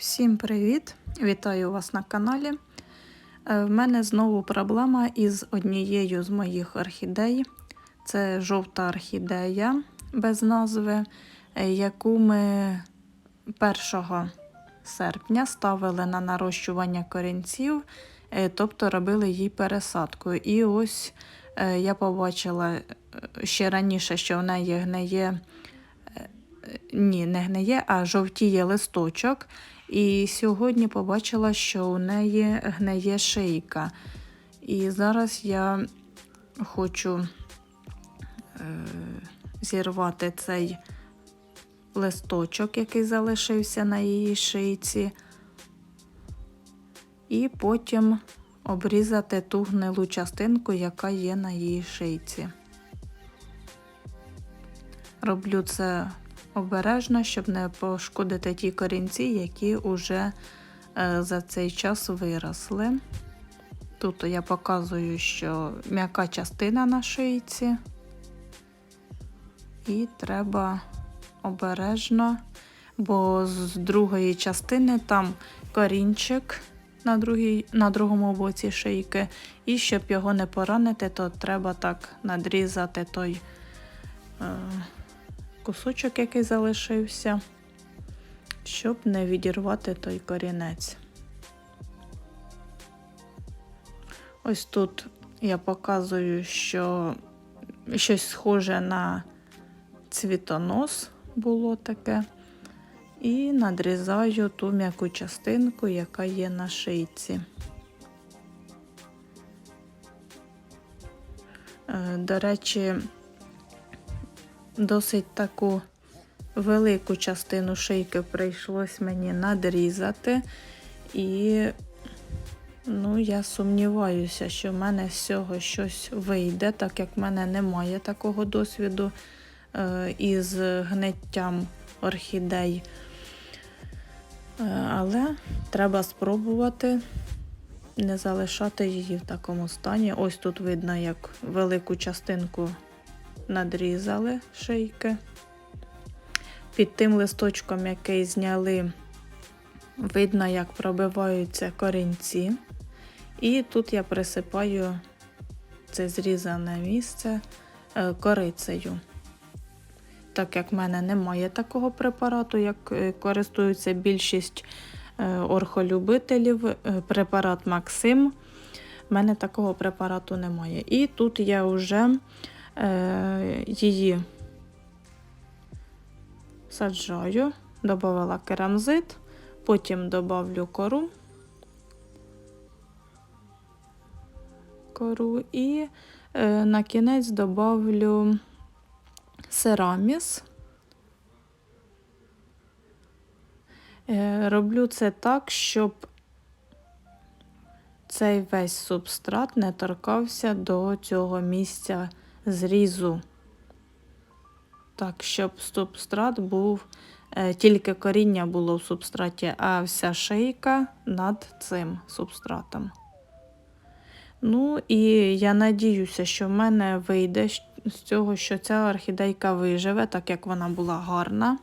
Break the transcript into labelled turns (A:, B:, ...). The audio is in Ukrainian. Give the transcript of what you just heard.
A: Всім привіт! Вітаю вас на каналі. Е, В мене знову проблема із однією з моїх орхідей. Це жовта орхідея без назви, е, яку ми 1 серпня ставили на нарощування корінців, е, тобто робили їй пересадку. І ось я побачила ще раніше, що в неї гниє. Ні, не гниє, а жовтіє листочок. І сьогодні побачила, що у неї гниє шийка. І зараз я хочу е, зірвати цей листочок, який залишився на її шийці, і потім обрізати ту гнилу частинку, яка є на її шийці. Роблю це обережно, щоб не пошкодити ті корінці, які вже е, за цей час виросли. Тут я показую, що м'яка частина на шийці, і треба обережно, бо з другої частини там корінчик на, другій, на другому боці шийки, і щоб його не поранити, то треба так надрізати той. Е, кусочок, який залишився, щоб не відірвати той корінець. Ось тут я показую, що щось схоже на цвітонос було таке, і надрізаю ту м'яку частинку, яка є на шийці. Е, До речі, досить таку велику частину шийки прийшлось мені надрізати. І ну, я сумніваюся, що в мене з цього щось вийде, так як в мене немає такого досвіду е, із гниттям орхідей. Е, але треба спробувати не залишати її в такому стані. Ось тут видно, як велику частинку надрізали шийки. Під тим листочком, який зняли, видно, як пробиваються корінці. І тут я присипаю це зрізане місце е, корицею. Так як в мене немає такого препарату, як е, користуються більшість е, орхолюбителів, препарат Максим. В мене такого препарату немає. І тут я вже її саджаю, додавала керамзит, потім додавлю кору. Кору і е, на кінець додавлю сераміс. Е, роблю це так, щоб цей весь субстрат не торкався до цього місця зрізу. Так, щоб субстрат був, е, тільки коріння було в субстраті, а вся шийка над цим субстратом. Ну і я надіюся, що в мене вийде з цього, що ця орхідейка виживе, так як вона була гарна.